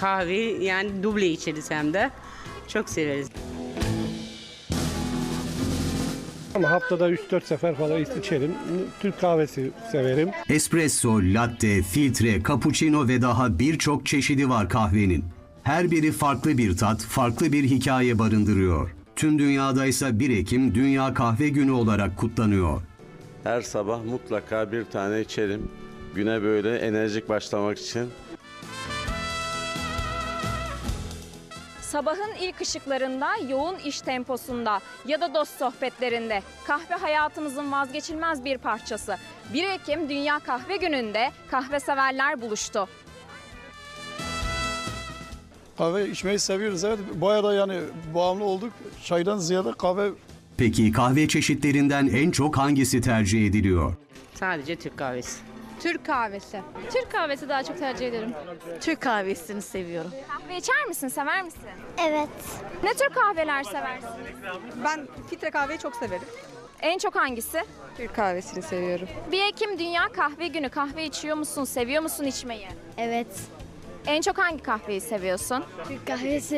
kahve yani duble içeriz hem de. Çok severiz. Ama haftada 3-4 sefer falan içerim. Türk kahvesi severim. Espresso, latte, filtre, cappuccino ve daha birçok çeşidi var kahvenin. Her biri farklı bir tat, farklı bir hikaye barındırıyor. Tüm dünyada ise 1 Ekim Dünya Kahve Günü olarak kutlanıyor. Her sabah mutlaka bir tane içerim. Güne böyle enerjik başlamak için. Sabahın ilk ışıklarında, yoğun iş temposunda ya da dost sohbetlerinde kahve hayatımızın vazgeçilmez bir parçası. 1 Ekim Dünya Kahve Günü'nde kahve severler buluştu. Kahve içmeyi seviyoruz evet. Bayağı da yani bağımlı olduk. Çaydan ziyade kahve Peki kahve çeşitlerinden en çok hangisi tercih ediliyor? Sadece Türk kahvesi. Türk kahvesi. Türk kahvesi daha çok tercih ederim. Türk kahvesini seviyorum. Kahve içer misin, sever misin? Evet. Ne tür kahveler seversin? Ben filtre kahveyi çok severim. En çok hangisi? Türk kahvesini seviyorum. 1 Ekim Dünya Kahve Günü. Kahve içiyor musun? Seviyor musun içmeyi? Evet. En çok hangi kahveyi seviyorsun? Türk kahvesi.